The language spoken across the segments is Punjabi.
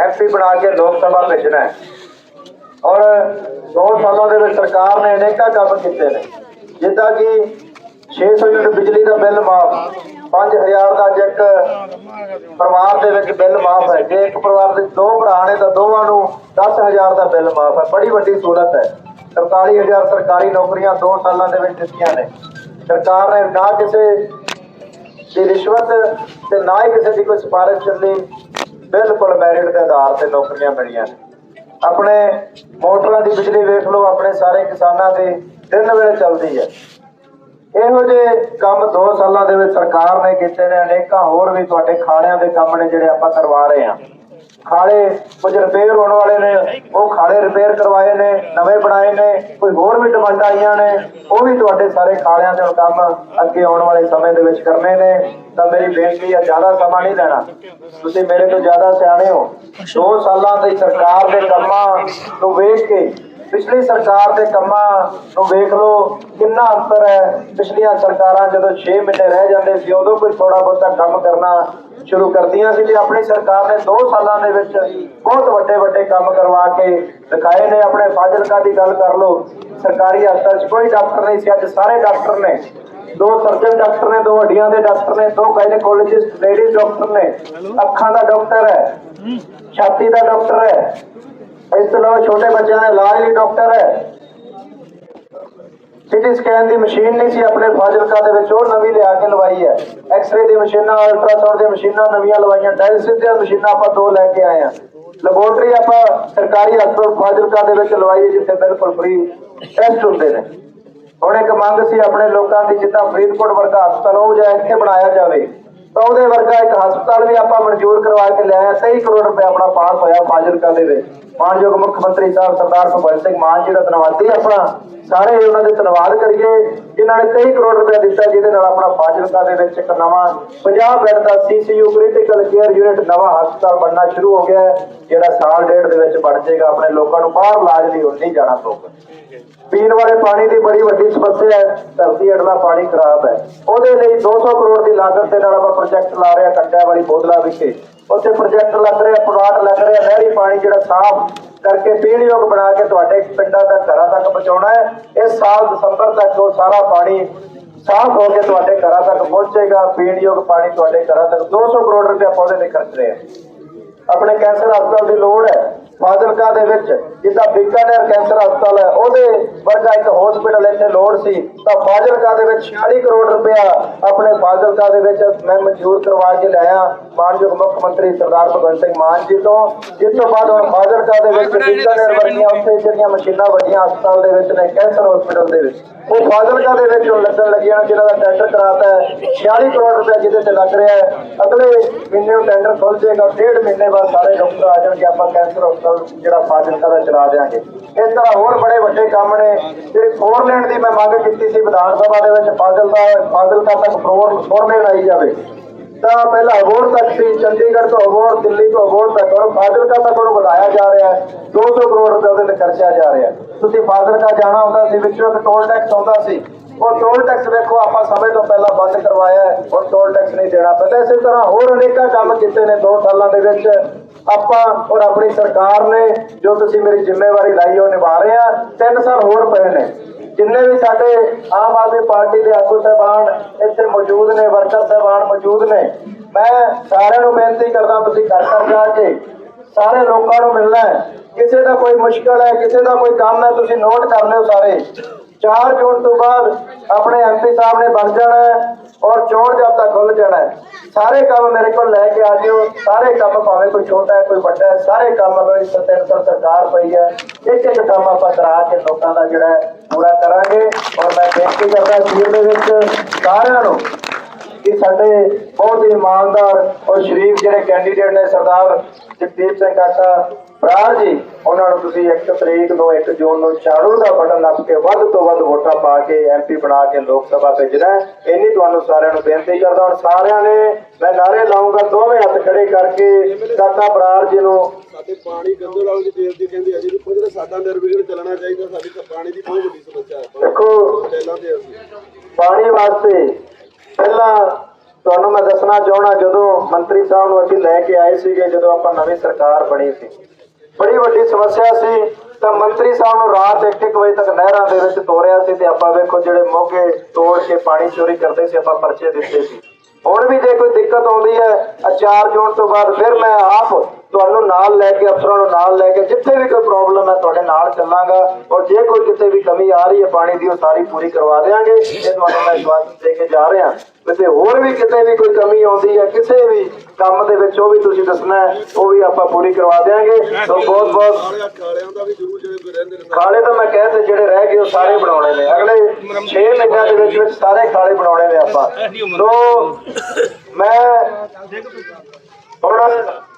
ਐਮਪੀ ਬਣਾ ਕੇ ਲੋਕ ਸਭਾ ਭੇਜਣਾ ਹੈ। ਔਰ 2 ਸਾਲਾਂ ਦੇ ਵਿੱਚ ਸਰਕਾਰ ਨੇ ਅਨੇਕਾਂ ਕੰਮ ਕੀਤੇ ਨੇ। ਜਿੱਦਾਂ ਕਿ 600 ਯੂਨਿਟ ਬਿਜਲੀ ਦਾ ਬਿੱਲ ਮਾਫ 5000 ਦਾ ਚੈੱਕ ਪਰਿਵਾਰ ਦੇ ਵਿੱਚ ਬਿੱਲ ਮਾਫ ਹੈ। ਜੇ ਇੱਕ ਪਰਿਵਾਰ ਦੇ ਦੋ ਭਰਾ ਨੇ ਤਾਂ ਦੋਵਾਂ ਨੂੰ 10000 ਦਾ ਬਿੱਲ ਮਾਫ ਹੈ। ਬੜੀ ਵੱਡੀ ਸਹੂਲਤ ਹੈ। 47000 ਸਰਕਾਰੀ ਨੌਕਰੀਆਂ 2 ਸਾਲਾਂ ਦੇ ਵਿੱਚ ਦਿੱਤੀਆਂ ਨੇ। ਸਰਕਾਰ ਨੇ ਨਾ ਕਿਸੇ ਦੀ ਰਿਸ਼ਵਤ ਤੇ ਨਾ ਹੀ ਕਿਸੇ ਦੀ ਕੋਈ ਸਿਫਾਰਿਸ਼ ਚੱਲੀ। ਬਿਲਕੁਲ ਮੈਰਿਟ ਦੇ ਆਧਾਰ ਤੇ ਨੌਕਰੀਆਂ ਮਿਲੀਆਂ। ਆਪਣੇ ਮੋਟਰਾਂ ਦੀ ਬਿਜਲੀ ਵੇਖ ਲਓ, ਆਪਣੇ ਸਾਰੇ ਕਿਸਾਨਾਂ ਦੀ ਦਿਨ ਵੇਲੇ ਚੱਲਦੀ ਹੈ। ਇਹੋ ਜਿਹੇ ਕੰਮ 2 ਸਾਲਾਂ ਦੇ ਵਿੱਚ ਸਰਕਾਰ ਨੇ ਕੀਤੇ ਨੇ, ਅਨੇਕਾਂ ਹੋਰ ਵੀ ਤੁਹਾਡੇ ਖਾਣਿਆਂ ਦੇ ਕੰਮ ਨੇ ਜਿਹੜੇ ਆਪਾਂ ਕਰਵਾ ਰਹੇ ਹਾਂ। ਖਾਲੇ ਕੁਝ ਰਿਪੇਅਰ ਹੋਣ ਵਾਲੇ ਨੇ, ਉਹ ਖਾਲੇ ਰਿਪੇਅਰ ਕਰਵਾਏ ਨੇ, ਨਵੇਂ ਬਣਾਏ ਨੇ, ਕੋਈ ਹੋਰ ਵੀ ਡਿਮਾਂਡਾਂ ਆਈਆਂ ਨੇ, ਉਹ ਵੀ ਤੁਹਾਡੇ ਸਾਰੇ ਖਾਲਿਆਂ ਦੇ ਕੰਮ ਅੱਗੇ ਆਉਣ ਵਾਲੇ ਸਮੇਂ ਦੇ ਵਿੱਚ ਕਰਨੇ ਨੇ। ਤਾਂ ਮੇਰੀ ਬੇਨਤੀ ਹੈ, ਜ਼ਿਆਦਾ ਸਮਾਂ ਨਹੀਂ ਲੈਣਾ। ਤੁਸੀਂ ਮੇਰੇ ਤੋਂ ਜ਼ਿਆਦਾ ਸਿਆਣੇ ਹੋ। 2 ਸਾਲਾਂ ਦੀ ਸਰਕਾਰ ਦੇ ਕੰਮਾਂ ਨੂੰ ਵੇਖ ਕੇ ਪਿਛਲੀ ਸਰਕਾਰ ਦੇ ਕੰਮਾਂ ਨੂੰ ਵੇਖ ਲਓ, ਕਿੰਨਾ ਅੰਤਰ ਹੈ। ਪਿਛਲੀਆਂ ਸਰਕਾਰਾਂ ਜਦੋਂ 6 ਮਹੀਨੇ ਰਹਿ ਜਾਂਦੇ ਸੀ, ਉਦੋਂ ਕੋਈ ਥੋੜਾ ਬਹੁਤਾ ਕੰਮ ਕਰਨਾ ਸ਼ੁਰੂ ਕਰਦੀਆਂ ਸੀ। ਤੇ ਆਪਣੀ ਸਰਕਾਰ ਨੇ 2 ਸਾਲਾਂ ਦੇ ਵਿੱਚ ਬਹੁਤ ਵੱਡੇ ਵੱਡੇ ਕੰਮ ਕਰਵਾ ਕੇ ਦਿਖਾਏ ਨੇ, ਆਪਣੇ ਫਾਜ਼ਿਲਕਾ ਦੀ ਗੱਲ ਕਰ ਲਓ, ਸਰਕਾਰੀ ਹਸਪਤਾਲ 'ਚ ਕੋਈ ਡਾਕਟਰ ਨਹੀਂ ਸੀ। ਅੱਜ ਸਾਰੇ ਡਾਕਟਰ ਨੇ, ਦੋ ਸਰਜਨ ਡਾਕਟਰ ਨੇ, ਦੋ ਹੱਡੀਆਂ ਦੇ ਡਾਕਟਰ ਨੇ, ਦੋ ਗਾਇਨੋਕੋਲੋਜਿਸਟ ਲੇਡੀਜ਼ ਡਾਕਟਰ ਨੇ। ਅੱਖਾਂ ਦਾ ਡਾਕਟਰ ਹੈ, ਛਾਤੀ ਦਾ ਡਾਕਟਰ ਹੈ ਇਸ ਤੋਂ ਇਲਾਵਾ ਛੋਟੇ ਬੱਚਿਆਂ ਦੇ ਇਲਾਜ ਲਈ ਡਾਕਟਰ ਹੈ। ਸਿਟੀ ਸਕੈਨ ਦੀ ਮਸ਼ੀਨ ਨਹੀਂ ਸੀ, ਆਪਣੇ ਫਾਜ਼ਿਲਕਾ ਦੇ ਵਿੱਚ ਉਹ ਨਵੀਂ ਲਿਆ ਕੇ ਲਵਾਈ ਹੈ। ਐਕਸ-ਰੇ ਦੀ ਮਸ਼ੀਨਾਂ ਅਲਟਰਾਸਾਊਂਡ ਦੀਆਂ ਮਸ਼ੀਨਾਂ, ਨਵੀਆਂ ਲਵਾਈਆਂ ਡਾਇਲਿਸਿਸ ਦੀਆਂ ਮਸ਼ੀਨਾਂ ਆਪਾਂ ਦੋ ਲੈ ਕੇ ਆਏ ਹਾਂ। ਲੈਬੋਰਟਰੀ ਆਪਾਂ ਸਰਕਾਰੀ ਹਸਪਤਾਲ ਫਾਜ਼ਿਲਕਾ ਦੇ ਵਿੱਚ ਲਵਾਈ ਹੈ, ਜਿੱਥੇ ਬਿਲਕੁਲ ਫ੍ਰੀ ਟੈਸਟ ਹੁੰਦੇ ਨੇ। ਹੁਣ ਇੱਕ ਮੰਗ ਸੀ ਆਪਣੇ ਲੋਕਾਂ ਦੀ, ਜਿੱਦਾਂ ਫਰੀਦਕੋਟ ਵਰਗਾ ਹਸਪਤਾਲ, ਉਹ ਜਾਂ ਇੱਥੇ ਬਣਾਇਆ ਜਾਵੇ। ਤਾਂ ਉਹਦੇ ਵਰਗਾ ਇੱਕ ਹਸਪਤਾਲ ਵੀ ਆਪਾਂ ਮਨਜ਼ੂਰ ਕਰਵਾ ਕੇ ਲਿਆਇਆ। 23 ਕਰੋੜ ਰੁਪਏ ਆਪਣਾ ਪਾਸ ਹੋਇਆ ਫਾਜ਼ਿਲਕਾ ਦੇ ਵਿੱਚ। ਮਾਨਯੋਗ ਮੁੱਖ ਮੰਤਰੀ ਸਾਹਿਬ ਸਰਦਾਰ ਭਗਵੰਤ ਸਿੰਘ ਮਾਨ ਜੀ ਦਾ ਧੰਨਵਾਦੀ ਆਪਣਾ ਸਾਰੇ ਉਹਨਾਂ ਦੇ ਧੰਨਵਾਦ ਕਰੀਏ। ਜਿਨ੍ਹਾਂ ਨੇ 23 ਕਰੋੜ ਰੁਪਏ ਦਿੱਤਾ, ਜਿਹਦੇ ਨਾਲ ਆਪਣਾ ਫਾਜ਼ਿਲਕਾ ਦੇ ਵਿੱਚ ਇੱਕ ਨਵਾਂ 50 ਬੈੱਡ ਦਾ ਸੀਸੀਯੂ ਕ੍ਰਿਟੀਕਲ ਕੇਅਰ ਯੂਨਿਟ ਨਵਾਂ ਹਸਪਤਾਲ ਬਣਨਾ ਸ਼ੁਰੂ ਹੋ ਗਿਆ ਜਿਹੜਾ ਸਾਲ ਡੇਢ ਦੇ ਵਿੱਚ ਬਣ ਜਾਏਗਾ। ਆਪਣੇ ਲੋਕਾਂ ਨੂੰ ਬਾਹਰ ਇਲਾਜ ਲਈ ਹੁਣ ਨਹੀਂ ਜਾਣਾ ਪਊਗਾ। ਪੀਣ ਵਾਲੇ ਪਾਣੀ ਦੀ ਬੜੀ ਵੱਡੀ ਸਮੱਸਿਆ ਹੈ। ਧਰਤੀ ਹੇਠਲਾ ਪਾਣੀ ਖਰਾਬ ਹੈ। ਉਹਦੇ ਲਈ 200 ਕਰੋੜ ਦੀ ਲਾਗਤ ਦੇ ਨਾਲ ਆਪਾਂ ਪ੍ਰੋਜੈਕਟ ਲਾ ਰਹੇ ਕੱਟਿਆ ਵਾਲੀ ਬੋਤਲਾਂ ਵਿਖੇ ਉੱਥੇ ਪ੍ਰੋਜੈਕਟ ਲੱਗ ਰਿਹਾ, ਪਲਾਟ ਲੱਗ ਰਿਹਾ, ਨਹਿਰੀ ਪਾਣੀ ਜਿਹੜਾ ਸਾਫ਼ ਕਰਕੇ ਪੀਣਯੋਗ ਬਣਾ ਕੇ ਤੁਹਾਡੇ ਪਿੰਡਾਂ ਤੱਕ, ਘਰਾਂ ਤੱਕ ਪਹੁੰਚਾਉਣਾ ਹੈ। ਇਸ ਸਾਲ ਦਸੰਬਰ ਤੱਕ ਉਹ ਸਾਰਾ ਪਾਣੀ ਸਾਫ਼ ਹੋ ਕੇ ਤੁਹਾਡੇ ਘਰਾਂ ਤੱਕ ਪਹੁੰਚੇਗਾ। ਪੀਣਯੋਗ ਪਾਣੀ ਤੁਹਾਡੇ ਘਰਾਂ ਤੱਕ 200 ਕਰੋੜ ਰੁਪਏ ਪੌਦੇ ਉਹਦੇ ਖਰਚ ਰਹੇ ਆਪਣੇ ਕੈਂਸਰ ਹਸਪਤਾਲ ਦੀ ਲੋੜ ਹੈ। ਫਾਜ਼ਿਲਕਾ ਦੇ ਵਿੱਚ ਜਿੱਦਾਂ ਬੀਕਾਨੇਰ ਕੈਂਸਰ ਹਸਪਤਾਲ ਹੈ ਉਹਦੇ ਵਰਗਾ ਇੱਕ ਹਸਪੀਟਲ ਇੱਥੇ ਲੋੜ ਸੀ। ਤਾਂ ਫਾਜ਼ਿਲਕਾ ਦੇ ਵਿੱਚ 46 ਕਰੋੜ ਰੁਪਇਆ ਆਪਣੇ ਫਾਜ਼ਿਲਕਾ ਦੇ ਵਿੱਚ ਮੈਂ ਮਨਜ਼ੂਰ ਕਰਵਾ ਕੇ ਲਿਆਇਆ ਮਾਨਯੋਗ ਮੁੱਖ ਮੰਤਰੀ ਸਰਦਾਰ ਭਗਵੰਤ ਸਿੰਘ ਮਾਨ ਜੀ ਤੋਂ। ਜਿਸ ਤੋਂ ਬਾਅਦ ਹੁਣ ਫਾਜ਼ਿਲਕਾ ਦੇ ਵਿੱਚ ਬੀਕਾਨੇਰ ਵਰਗੀਆਂ ਉੱਥੇ ਜਿਹੜੀਆਂ ਮਸ਼ੀਨਾਂ ਵੱਡੀਆਂ ਹਸਪਤਾਲ ਦੇ ਵਿੱਚ ਨੇ ਕੈਂਸਰ ਹਸਪੀਟਲ ਦੇ ਵਿੱਚ ਉਹ ਫਾਜ਼ਿਲਕਾ ਦੇ ਵਿੱਚ ਲੱਗਣ ਲੱਗੀਆਂ ਨੇ ਜਿਨ੍ਹਾਂ ਦਾ ਟੈਂਡਰ ਕਰਾਤਾ ਹੈ। 46 ਕਰੋੜ ਰੁਪਏ ਜਿਹਦੇ ਤੇ ਲੱਗ ਰਿਹਾ ਹੈ। ਅਗਲੇ ਮਹੀਨੇ ਉਹ ਟੈਂਡਰ ਖੁੱਲ ਜਾਏਗਾ ਡੇਢ ਮਹੀਨੇ ਬਾਅਦ ਸਾਰੇ ਡਾਕਟਰ ਆ ਜਾਣਗੇ ਆਪਾਂ ਕੈਂਸਰ ਜਿਹੜਾ ਫਾਜ਼ਿਲਕਾ ਦਾ ਚਲਾ ਦਿਆਂਗੇ। ਇਸ ਤਰ੍ਹਾਂ ਹੋਰ ਬੜੇ ਵੱਡੇ ਕੰਮ ਨੇ। ਜਿਹੜੀ ਫੋਰਲੈਂਡ ਦੀ ਮੈਂ ਮੰਗ ਕੀਤੀ ਸੀ ਵਿਧਾਨ ਸਭਾ ਦੇ ਵਿੱਚ, ਫਾਜ਼ਿਲਕਾ ਫਾਜ਼ਿਲਕਾ ਤੱਕ ਫੋਰ ਫੋਰਲੈਂਡ ਆਈ ਜਾਵੇ। ਤਾਂ ਪਹਿਲਾਂ ਅਬੋਰ ਤੱਕ ਸੀ, ਚੰਡੀਗੜ੍ਹ ਤੋਂ ਅਬੋਰ ਦਿੱਲੀ ਤੋਂ ਅਬੋਰ ਤੱਕ, ਔਰ ਫਾਜ਼ਿਲਕਾ ਤੱਕ ਉਹਨੂੰ ਵਧਾਇਆ ਜਾ ਰਿਹਾ ਹੈ। 200 ਕਰੋੜ ਰੁਪਏ ਉਹਦੇ ਤੇ ਖਰਚਿਆ ਜਾ ਰਿਹਾ ਤੁਸੀਂ ਫਾਜ਼ਿਲਕਾ ਜਾਣਾ ਹੁੰਦਾ ਸੀ, ਵਿੱਚੋਂ ਇੱਕ ਟੋਲ ਟੈਕਸ ਆਉਂਦਾ ਸੀ। ਉਹ ਟੋਲ ਟੈਕਸ ਵੇਖੋ, ਆਪਾਂ ਸਮੇਂ ਤੋਂ ਪਹਿਲਾਂ ਬੰਦ ਕਰਵਾਇਆ ਹੈ। ਹੁਣ ਟੋਲ ਟੈਕਸ ਨਹੀਂ ਦੇਣਾ ਪੈਂਦਾ। ਇਸੇ ਤਰ੍ਹਾਂ ਹੋਰ ਅਨੇਕਾਂ ਕੰਮ ਕੀਤੇ ਨੇ 2 ਸਾਲਾਂ ਦੇ ਵਿੱਚ। ਆਪਾਂ ਔਰ ਆਪਣੀ ਸਰਕਾਰ ਨੇ ਜੋ ਤੁਸੀਂ ਮੇਰੀ ਜ਼ਿੰਮੇਵਾਰੀ ਲਾਈ ਉਹ ਨਿਭਾ ਰਹੇ ਆ। 3 ਸਾਲ ਹੋਰ ਪਏ ਨੇ। ਜਿੰਨੇ ਵੀ ਸਾਡੇ ਆਮ ਆਦਮੀ ਪਾਰਟੀ ਦੇ ਆਗੂ ਸਾਹਿਬਾਨ ਇੱਥੇ ਮੌਜੂਦ ਨੇ, ਵਰਕਰ ਸਾਹਿਬਾਨ ਮੌਜੂਦ ਨੇ, ਮੈਂ ਸਾਰਿਆਂ ਨੂੰ ਬੇਨਤੀ ਕਰਦਾ, ਤੁਸੀਂ ਘਰ ਘਰ ਜਾ ਕੇ ਸਾਰੇ ਲੋਕਾਂ ਨੂੰ ਮਿਲਣਾ ਹੈ। ਕਿਸੇ ਦਾ ਕੋਈ ਮੁਸ਼ਕਲ ਹੈ, ਕਿਸੇ ਦਾ ਕੋਈ ਕੰਮ ਹੈ, ਤੁਸੀਂ ਨੋਟ ਕਰ ਲਿਓ ਸਾਰੇ। 4 ਜੂਨ ਤੋਂ ਬਾਅਦ ਆਪਣੇ ਐਮਪੀ ਸਾਹਿਬ ਨੇ ਬਣ ਜਾਣਾ ਔਰ ਚੋਣ ਜਾਬਤਾ ਖੁੱਲ ਜਾਣਾ ਹੈ। ਸਾਰੇ ਕੰਮ ਮੇਰੇ ਕੋਲ ਲੈ ਕੇ ਆ ਜਿਓ। ਸਾਰੇ ਕੰਮ ਭਾਵੇਂ ਕੋਈ ਛੋਟਾ ਹੈ, ਕੋਈ ਵੱਡਾ ਹੈ, ਸਾਰੇ ਕੰਮ ਅਗਰ ਇਸ ਤਿੰਨ ਸਾਲ ਸਰਕਾਰ ਪਈ ਹੈ। ਇੱਕ ਇੱਕ ਕੰਮ ਆਪਾਂ ਕਰਾ ਕੇ ਲੋਕਾਂ ਦਾ ਜਿਹੜਾ ਹੈ ਪੂਰਾ ਕਰਾਂਗੇ। ਔਰ ਮੈਂ ਬੇਨਤੀ ਕਰਦਾ ਅਖੀਰ ਦੇ ਵਿੱਚ ਸਾਰਿਆਂ ਨੂੰ ਸਾਡੇ ਬਹੁਤ ਹੀ ਇਮਾਨਦਾਰ ਔਰ ਸ਼ਰੀਫ ਜਿਹੜੇ ਕੈਂਡੀਡੇਟ ਨੇ ਸਰਦਾਰ ਜਗਦੀਪ ਸਿੰਘ ਕਾਕਾ ਬਰਾੜ ਜੀ ਉਹਨਾਂ ਨੂੰ ਤੁਸੀਂ 1 ਤਰੀਕ ਨੂੰ 1 ਜੂਨ ਨੂੰ ਝਾੜੂ ਦਾ ਬਟਨ ਨੱਪ ਕੇ ਵੱਧ ਤੋਂ ਵੱਧ ਵੋਟਾਂ ਪਾ ਕੇ ਐਮਪੀ ਬਣਾ ਕੇ ਲੋਕ ਸਭਾ ਭੇਜਣਾ ਹੈ। ਇੰਨੀ ਤੁਹਾਨੂੰ ਸਾਰਿਆਂ ਨੂੰ ਬੇਨਤੀ ਕਰਦਾ ਹੁਣ ਸਾਰਿਆਂ ਨੇ ਮੈਂ ਨਾਰੇ ਲਾਉਂਗਾ ਦੋਵੇਂ ਹੱਥ ਖੜੇ ਕਰਕੇ ਕਾਕਾ ਬਰਾੜ ਜੀ ਨੂੰ ਸਾਡੇ ਪਾਣੀ ਗੰਦੋਲਾਲ ਦੀ ਬੇਨਤੀ ਕਹਿੰਦੇ ਅਜੇ ਵੀ ਕੁਝ ਸਾਡਾ ਨਿਰਵਿਘਨ ਚੱਲਣਾ ਚਾਹੀਦਾ ਸਾਡੀ ਪਾਣੀ ਦੀ ਬਹੁਤ ਵੱਡੀ ਸਮੱਸਿਆ ਹੈ। ਦੇਖੋ ਪਾਣੀ ਵਾਸਤੇ ਪਹਿਲਾਂ ਤੁਹਾਨੂੰ ਮੈਂ ਦੱਸਣਾ ਚਾਹਣਾ ਜਦੋਂ ਮੰਤਰੀ ਸਾਹਿਬ ਨੂੰ ਅਸੀਂ ਲੈ ਕੇ ਆਏ ਸੀਗੇ, ਜਦੋਂ ਆਪਾਂ ਨਵੀਂ ਸਰਕਾਰ ਬਣੀ ਸੀ। ਬੜੀ ਵੱਡੀ ਸਮੱਸਿਆ ਸੀ, ਤਾਂ ਮੰਤਰੀ ਸਾਹਿਬ ਨੂੰ ਰਾਤ 1-1 ਵਜੇ ਤੱਕ ਨਹਿਰਾਂ ਦੇ ਵਿੱਚ ਤੋਰਿਆ ਸੀ ਤੇ ਆਪਾਂ ਵੇਖੋ ਜਿਹੜੇ ਮੋਗੇ ਤੋੜ ਕੇ ਪਾਣੀ ਚੋਰੀ ਕਰਦੇ ਸੀ, ਆਪਾਂ ਪਰਚੇ ਦਿੱਤੇ ਸੀ। ਹੁਣ ਵੀ ਜੇ ਕੋਈ ਦਿੱਕਤ ਆਉਂਦੀ ਹੈ, ਅਚਾਰ ਜੂਨ ਤੋਂ ਬਾਅਦ ਫਿਰ ਮੈਂ ਆਪ ਤੁਹਾਨੂੰ ਨਾਲ ਲੈ ਕੇ, ਅਫਸਰਾਂ ਨੂੰ ਨਾਲ ਲੈ ਕੇ ਜਿੱਥੇ ਵੀ ਕੋਈ ਪ੍ਰੋਬਲਮ ਹੈ, ਤੁਹਾਡੇ ਨਾਲ ਚੱਲਾਂਗਾ। ਔਰ ਜੇ ਕੋਈ ਕਿਤੇ ਵੀ ਕਮੀ ਆ ਰਹੀ ਹੈ ਪਾਣੀ ਦੀ, ਉਹ ਸਾਰੀ ਪੂਰੀ ਕਰਵਾ ਦੇਵਾਂਗੇ ਇਹ ਤੁਹਾਨੂੰ ਮੈਂ ਵਿਸ਼ਵਾਸ ਦੇ ਕੇ ਜਾ ਰਿਹਾ। ਤੇ ਹੋਰ ਵੀ ਕਿਤੇ ਵੀ ਕੋਈ ਕਮੀ ਆਉਂਦੀ ਹੈ, ਕਿਸੇ ਵੀ ਕੰਮ ਦੇ ਵਿੱਚ ਉਹ ਵੀ ਤੁਸੀਂ ਦੱਸਣਾ ਉਹ ਵੀ ਆਪਾਂ ਪੂਰੀ ਕਰਵਾ ਦੇਵਾਂਗੇ ਸੋ ਬਹੁਤ ਬਹੁਤ ਖਾਲਿਆਂ ਦਾ ਵੀ ਜ਼ਰੂਰ ਜਿਹੜੇ ਰਹਿੰਦੇ ਨੇ ਖਾਲੇ ਤਾਂ ਮੈਂ ਕਹਿ ਤੇ ਜਿਹੜੇ ਰਹਿ ਗਏ, ਉਹ ਸਾਰੇ ਬਣਾਉਣੇ ਨੇ। ਅਗਲੇ 6 ਮਹੀਨਿਆਂ ਦੇ ਵਿੱਚ ਵਿੱਚ ਸਾਰੇ ਖਾਲੇ ਬਣਾਉਣੇ ਨੇ ਆਪਾਂ। ਸੋ ਮੈਂ ਹੁਣ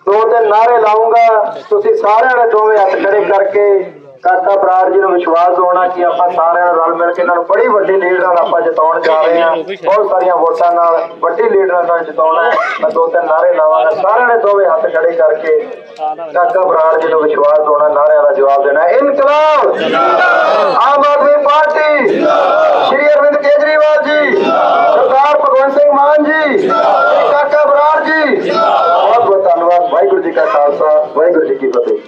ਦੋ ਤਿੰਨ ਨਾਰੇ ਲਾਉਂਗਾ, ਤੁਸੀਂ ਸਾਰਿਆਂ ਨੇ ਦੋਵੇਂ ਹੱਥ ਖੜੇ ਕਰਕੇ ਕਾਕਾ ਬਰਾੜ ਜੀ ਨੂੰ ਵਿਸ਼ਵਾਸ ਦਿਵਾਉਣਾ ਕਿ ਆਪਾਂ ਸਾਰਿਆਂ ਨੇ ਰਲ ਮਿਲ ਕੇ ਇਹਨਾਂ ਨੂੰ ਬੜੀ ਵੱਡੀ ਲੀਡ ਨਾਲ ਆਪਾਂ ਜਿਤਾਉਣ ਜਾ ਰਹੇ ਹਾਂ। ਬਹੁਤ ਸਾਰੀਆਂ ਵੋਟਾਂ ਨਾਲ ਵੱਡੀ ਲੀਡ ਨਾਲ ਜਿਤਾਉਣਾ ਹੈ। ਮੈਂ ਦੋ ਤਿੰਨ ਨਾਰੇ ਲਾਵਾਂਗਾ। ਸਾਰਿਆਂ ਨੇ ਦੋਵੇਂ ਹੱਥ ਖੜੇ ਕਰਕੇ ਕਾਕਾ ਬਰਾੜ ਜੀ ਨੂੰ ਵਿਸ਼ਵਾਸ ਦਿਵਾਉਣਾ ਨਾਰਿਆਂ ਦਾ ਜਵਾਬ ਦੇਣਾ ਇਨਕਲਾਬ! ਆਮ ਆਦਮੀ ਪਾਰਟੀ! ਸ਼੍ਰੀ ਅਰਵਿੰਦ ਕੇਜਰੀਵਾਲ ਜੀ! ਸਰਦਾਰ ਭਗਵੰਤ ਸਿੰਘ ਮਾਨ ਜੀ ਸ਼੍ਰੀ ਕਾਕਾ ਬਰਾੜ ਜੀ ਬਹੁਤ ਬਹੁਤ ਧੰਨਵਾਦ ਵਾਹਿਗੁਰੂ ਜੀ ਕੀ ਫਤਿਹ।